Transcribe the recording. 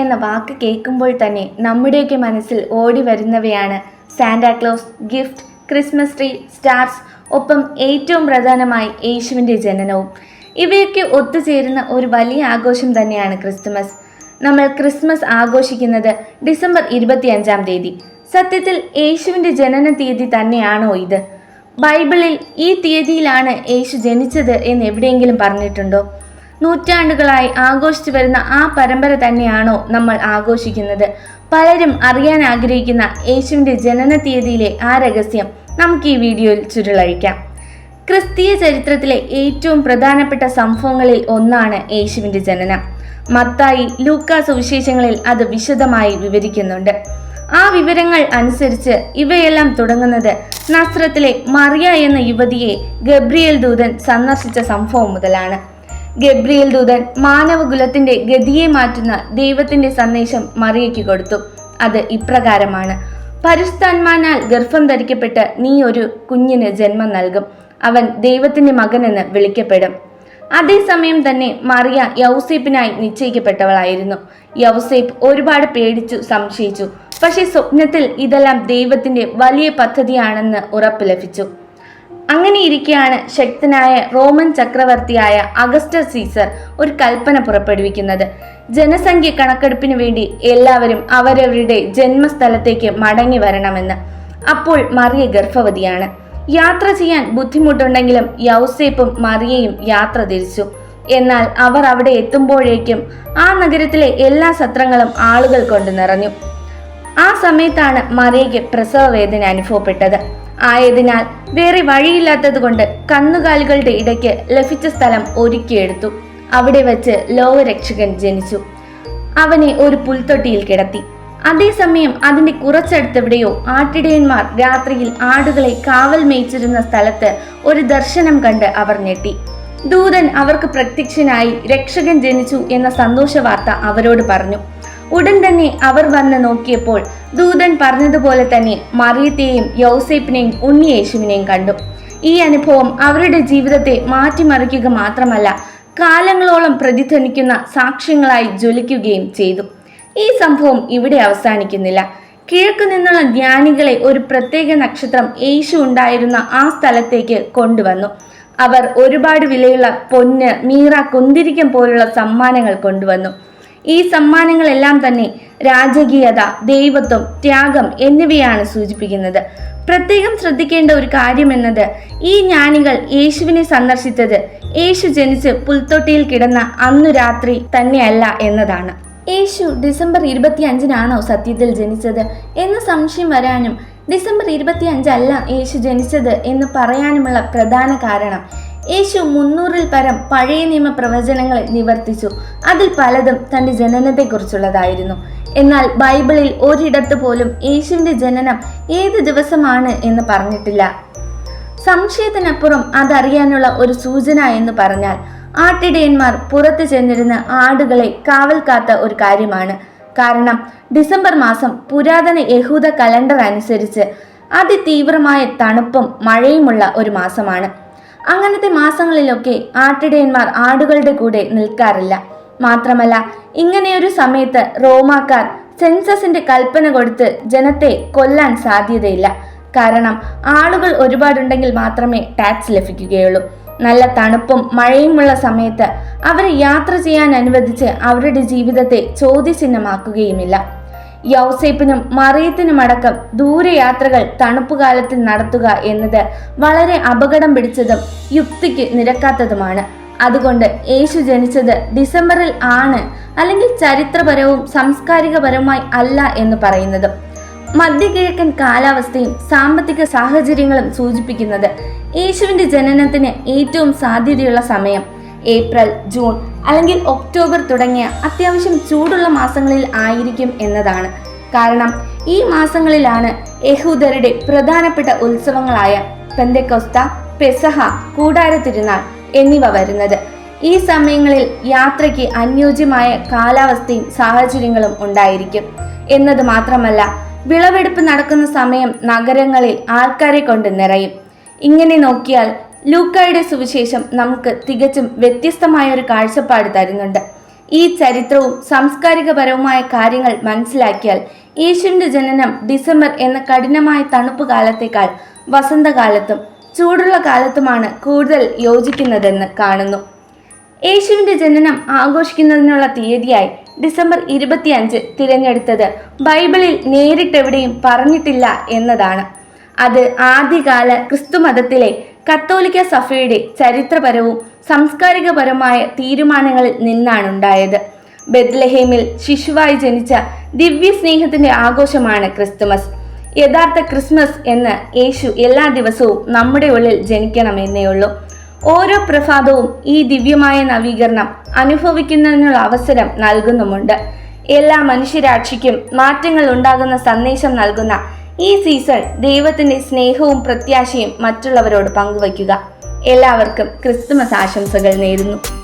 എന്ന വാക്ക് കേൾക്കുമ്പോൾ തന്നെ നമ്മുടെയൊക്കെ മനസ്സിൽ ഓടി വരുന്നവയാണ് Santa Claus gift Christmas tree stars ഒപ്പം ഏറ്റവും പ്രധാനമായി യേശുവിന്റെ ജനനവും. ഇവയൊക്കെ ഒത്തുചേരുന്ന ഒരു വലിയ ആഘോഷം തന്നെയാണ് ക്രിസ്തുമസ്. നമ്മൾ ക്രിസ്മസ് ആഘോഷിക്കുന്നത് ഡിസംബർ ഇരുപത്തിയഞ്ചാം തീയതി. സത്യത്തിൽ യേശുവിന്റെ ജനന തീയതി തന്നെയാണോ ഇത്? ബൈബിളിൽ ഈ തീയതിയിലാണ് യേശു ജനിച്ചത് എന്ന് എവിടെയെങ്കിലും പറഞ്ഞിട്ടുണ്ടോ? നൂറ്റാണ്ടുകളായി ആഘോഷിച്ചു വരുന്ന ആ പരമ്പര തന്നെയാണോ നമ്മൾ ആഘോഷിക്കുന്നത്? പലരും അറിയാൻ ആഗ്രഹിക്കുന്ന യേശുവിന്റെ ജനന തീയതിയിലെ ആ രഹസ്യം നമുക്ക് ഈ വീഡിയോയിൽ ചുരുളഴിക്കാം. ക്രിസ്തീയ ചരിത്രത്തിലെ ഏറ്റവും പ്രധാനപ്പെട്ട സംഭവങ്ങളിൽ ഒന്നാണ് യേശുവിന്റെ ജനനം. മത്തായി ലൂക്ക സുവിശേഷങ്ങളിൽ അത് വിശദമായി വിവരിക്കുന്നുണ്ട്. ആ വിവരങ്ങൾ അനുസരിച്ച് ഇവയെല്ലാം തുടങ്ങുന്നത് നസ്രത്തിലെ മറിയ എന്ന യുവതിയെ ഗബ്രിയേൽ ദൂതൻ സന്ദർശിച്ച സംഭവം മുതലാണ്. ഗബ്രിയേൽ ദൂതൻ മാനവകുലത്തിന്റെ ഗതിയെ മാറ്റുന്ന ദൈവത്തിന്റെ സന്ദേശം മറിയയ്ക്ക് കൊടുത്തു. അത് ഇപ്രകാരമാണ്. പരിശുദ്ധാത്മാനാൽ ഗർഭം ധരിക്കപ്പെട്ട് നീ ഒരു കുഞ്ഞിന് ജന്മം നൽകും. അവൻ ദൈവത്തിന്റെ മകനെന്ന് വിളിക്കപ്പെടും. അതേസമയം തന്നെ മറിയ യൗസേപ്പിനായി നിശ്ചയിക്കപ്പെട്ടവളായിരുന്നു. യൗസേപ്പ് ഒരുപാട് പേടിച്ചു സംശയിച്ചു. പക്ഷേ സ്വപ്നത്തിൽ ഇതെല്ലാം ദൈവത്തിന്റെ വലിയ പദ്ധതിയാണെന്ന് ഉറപ്പ് ലഭിച്ചു. അങ്ങനെ ഇരിക്കെയാണ് ശക്തനായ റോമൻ ചക്രവർത്തിയായ അഗസ്റ്റർ സീസർ ഒരു കൽപ്പന പുറപ്പെടുവിക്കുന്നത്. ജനസംഖ്യ കണക്കെടുപ്പിന് വേണ്ടി എല്ലാവരും അവരവരുടെ ജന്മസ്ഥലത്തേക്ക് മടങ്ങി വരണമെന്ന്. അപ്പോൾ മറിയ ഗർഭവതിയാണ്. യാത്ര ചെയ്യാൻ ബുദ്ധിമുട്ടുണ്ടെങ്കിലും യൗസേപ്പും മറിയയും യാത്ര തിരിച്ചു. എന്നാൽ അവർ അവിടെ എത്തുമ്പോഴേക്കും ആ നഗരത്തിലെ എല്ലാ സത്രങ്ങളും ആളുകൾ കൊണ്ട് നിറഞ്ഞു. ആ സമയത്താണ് മറിയയ്ക്ക് പ്രസവവേദന അനുഭവപ്പെട്ടത്. ആയതിനാൽ വേറെ വഴിയില്ലാത്തത് കൊണ്ട് കന്നുകാലികളുടെ ഇടയ്ക്ക് ലഭിച്ച സ്ഥലം ഒരുക്കിയെടുത്തു. അവിടെ വെച്ച് ലോകരക്ഷകൻ ജനിച്ചു. അവനെ ഒരു പുൽത്തൊട്ടിയിൽ കിടത്തി. അതേസമയം അതിന്റെ കുറച്ചടുത്തെവിടെയോ ആട്ടിടയന്മാർ രാത്രിയിൽ ആടുകളെ കാവൽ മേയിച്ചിരുന്ന സ്ഥലത്ത് ഒരു ദർശനം കണ്ട് അവർ ഞെട്ടി. ദൂതൻ അവർക്ക് പ്രത്യക്ഷനായി രക്ഷകൻ ജനിച്ചു എന്ന സന്തോഷ വാർത്ത അവരോട് പറഞ്ഞു. ഉടൻ തന്നെ അവർ വന്ന് നോക്കിയപ്പോൾ ദൂതൻ പറഞ്ഞതുപോലെ തന്നെ മറിയത്തെയും യൗസേപ്പിനെയും ഉണ്ണിയേശുവിനെയും കണ്ടു. ഈ അനുഭവം അവരുടെ ജീവിതത്തെ മാറ്റിമറിക്കുക മാത്രമല്ല കാലങ്ങളോളം പ്രതിധ്വനിക്കുന്ന സാക്ഷ്യങ്ങളായി ജ്വലിക്കുകയും ചെയ്തു. ഈ സംഭവം ഇവിടെ അവസാനിക്കുന്നില്ല. കിഴക്ക് നിന്നുള്ള ജ്ഞാനികളെ ഒരു പ്രത്യേക നക്ഷത്രം യേശു ഉണ്ടായിരുന്ന ആ സ്ഥലത്തേക്ക് കൊണ്ടുവന്നു. അവർ ഒരുപാട് വിലയുള്ള പൊന്ന് മീറ കുന്തിരിക്കം പോലുള്ള സമ്മാനങ്ങൾ കൊണ്ടുവന്നു. ഈ സമ്മാനങ്ങളെല്ലാം തന്നെ രാജകീയത ദൈവത്വം ത്യാഗം എന്നിവയാണ് സൂചിപ്പിക്കുന്നത്. പ്രത്യേകം ശ്രദ്ധിക്കേണ്ട ഒരു കാര്യം എന്നത് ഈ ജ്ഞാനികൾ യേശുവിനെ സന്ദർശിച്ചത് യേശു ജനിച്ച് പുൽത്തൊട്ടിയിൽ കിടന്ന അന്നു രാത്രി തന്നെയല്ല എന്നതാണ്. യേശു ഡിസംബർ ഇരുപത്തി അഞ്ചിനാണോ സത്യത്തിൽ ജനിച്ചത് എന്ന സംശയം വരാനും ഡിസംബർ ഇരുപത്തി അഞ്ചല്ല യേശു ജനിച്ചത് എന്ന് പറയാനുമുള്ള പ്രധാന കാരണം യേശു മുന്നൂറിൽ പരം പഴയ നിയമ പ്രവചനങ്ങളെ നിവർത്തിച്ചു. അതിൽ പലതും തന്റെ ജനനത്തെക്കുറിച്ചുള്ളതായിരുന്നു. എന്നാൽ ബൈബിളിൽ ഒരിടത്ത് പോലും യേശുവിന്റെ ജനനം ഏത് ദിവസമാണ് എന്ന് പറഞ്ഞിട്ടില്ല. സംശയത്തിനപ്പുറം അതറിയാനുള്ള ഒരു സൂചന എന്ന് പറഞ്ഞാൽ ആട്ടിടയന്മാർ പുറത്തു ചെന്നിരുന്ന ആടുകളെ കാവൽ കാത്ത ഒരു കാര്യമാണ്. കാരണം ഡിസംബർ മാസം പുരാതന യഹൂദ കലണ്ടർ അനുസരിച്ച് അതിതീവ്രമായ തണുപ്പും മഴയുമുള്ള ഒരു മാസമാണ്. അങ്ങനത്തെ മാസങ്ങളിലൊക്കെ ആട്ടിടയന്മാർ ആടുകളുടെ കൂടെ നിൽക്കാറില്ല. മാത്രമല്ല ഇങ്ങനെയൊരു സമയത്ത് റോമാക്കാർ സെൻസസിന്റെ കൽപ്പന കൊടുത്ത് ജനത്തെ കൊല്ലാൻ സാധ്യതയില്ല. കാരണം ആളുകൾ ഒരുപാടുണ്ടെങ്കിൽ മാത്രമേ ടാക്സ് ലഭിക്കുകയുള്ളൂ. നല്ല തണുപ്പും മഴയുമുള്ള സമയത്ത് അവരെ യാത്ര ചെയ്യാൻ അനുവദിച്ച് അവരുടെ ജീവിതത്തെ ചോദ്യചിഹ്നമാക്കുകയുമില്ല. യൗസേപ്പിനും മറിയത്തിനുമടക്കം ദൂരയാത്രകൾ തണുപ്പുകാലത്തിൽ നടത്തുക എന്നത് വളരെ അപകടം പിടിച്ചതും യുക്തിക്ക് നിരക്കാത്തതുമാണ്. അതുകൊണ്ട് യേശു ജനിച്ചത് ഡിസംബറിൽ ആണ് അല്ലെങ്കിൽ ചരിത്രപരവും സാംസ്കാരികപരവുമായി അല്ല എന്ന് പറയുന്നതും. മധ്യകിഴക്കൻ കാലാവസ്ഥയും സാമ്പത്തിക സാഹചര്യങ്ങളും സൂചിപ്പിക്കുന്നത് യേശുവിന്റെ ജനനത്തിന് ഏറ്റവും സാധ്യതയുള്ള സമയം. ഏപ്രിൽ ജൂൺ അല്ലെങ്കിൽ ഒക്ടോബർ തുടങ്ങിയ അത്യാവശ്യം ചൂടുള്ള മാസങ്ങളിൽ ആയിരിക്കും എന്നതാണ്. കാരണം ഈ മാസങ്ങളിലാണ് യഹൂദരുടെ പ്രധാനപ്പെട്ട ഉത്സവങ്ങളായ പെന്തക്കൊസ്ത പെസഹ കൂടാര തിരുനാൾ എന്നിവ വരുന്നത്. ഈ സമയങ്ങളിൽ യാത്രയ്ക്ക് അനുയോജ്യമായ കാലാവസ്ഥയും സാഹചര്യങ്ങളും ഉണ്ടായിരിക്കും. എന്നത് മാത്രമല്ല വിളവെടുപ്പ് നടക്കുന്ന സമയം നഗരങ്ങളിൽ ആൾക്കാരെ കൊണ്ട് നിറയും. ഇങ്ങനെ നോക്കിയാൽ ലൂക്കായുടെ സുവിശേഷം നമുക്ക് തികച്ചും വ്യത്യസ്തമായ ഒരു കാഴ്ചപ്പാട് തരുന്നുണ്ട്. ഈ ചരിത്രവും സാംസ്കാരികപരവുമായ കാര്യങ്ങൾ മനസ്സിലാക്കിയാൽ യേശുവിന്റെ ജനനം ഡിസംബർ എന്ന കഠിനമായ തണുപ്പ് കാലത്തേക്കാൾ വസന്തകാലത്തും ചൂടുള്ള കാലത്തുമാണ് കൂടുതൽ യോജിക്കുന്നതെന്ന് കാണുന്നു. യേശുവിന്റെ ജനനം ആഘോഷിക്കുന്നതിനുള്ള തീയതിയായി ഡിസംബർ ഇരുപത്തിയഞ്ച് തിരഞ്ഞെടുത്തത് ബൈബിളിൽ നേരിട്ടെവിടെയും പറഞ്ഞിട്ടില്ല എന്നതാണ്. അത് ആദ്യകാല ക്രിസ്തുമതത്തിലെ കത്തോലിക്ക സഭയുടെ ചരിത്രപരവും സാംസ്കാരികപരമായ തീരുമാനങ്ങളിൽ നിന്നാണുണ്ടായത് ബെത്ലഹേമിൽ ശിശുവായി ജനിച്ച ദിവ്യ സ്നേഹത്തിന്റെ ആഘോഷമാണ് ക്രിസ്തുമസ്. യഥാർത്ഥ ക്രിസ്മസ് എന്ന് യേശു എല്ലാ ദിവസവും നമ്മുടെ ഉള്ളിൽ ജനിക്കണമെന്നേ ഉള്ളൂ. ഓരോ പ്രഭാതവും ഈ ദിവ്യമായ നവീകരണം അനുഭവിക്കുന്നതിനുള്ള അവസരം നൽകുന്നുമുണ്ട്. എല്ലാ മനുഷ്യരാക്ഷിക്കും മാറ്റങ്ങൾ ഉണ്ടാകുന്ന സന്ദേശം നൽകുന്ന ഈ സീസൺ ദൈവത്തിന്റെ സ്നേഹവും പ്രത്യാശയും മറ്റുള്ളവരോട് പങ്കുവയ്ക്കുക. എല്ലാവർക്കും ക്രിസ്തുമസ് ആശംസകൾ നേരുന്നു.